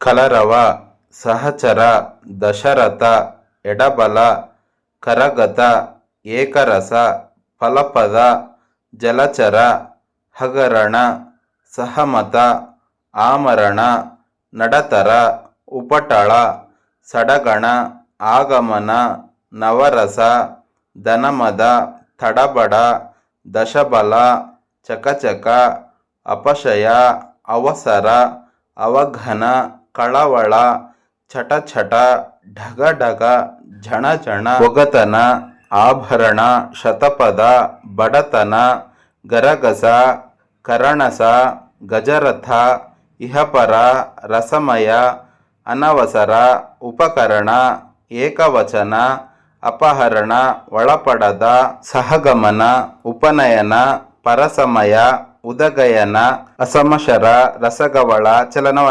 ಕಲರವ, ಸಹಚರ, ದಶರಥ, ಎಡಬಲ, ಕರಗತ, ಏಕರಸ, ಫಲಪದ, ಜಲಚರ, ಹಗರಣ, ಸಹಮತ, ಆಮರಣ, ನಡತರ, ಉಪಟಳ, ಸಡಗಣ, ಆಗಮನ, ನವರಸ, ದನಮದ, ತಡಬಡ, ದಶಬಲ, ಚಕಚಕ, ಅಪಶಯ, ಅವಸರ, ಅವಘನ ಕಳವಳ ಚಟಚಟ ಢಗಢಗ, ಝಣಝಣ, ಒಗತನ, ಆಭರಣ, ಶತಪದ, ಬಡತನ, ಗರಗಸ, ಕರಣಸ, ಗಜರಥ, ಇಹಪರ, ರಸಮಯ, ಅನವಸರ, ಉಪಕರಣ, ಏಕವಚನ, ಅಪಹರಣ, ಒಳಪಡದ, ಸಹಗಮನ, ಉಪನಯನ, ಪರಸಮಯ, ಉದಗಯನ, ಅಸಮಶರ, ರಸಗವಳ ಚಲನವಲನ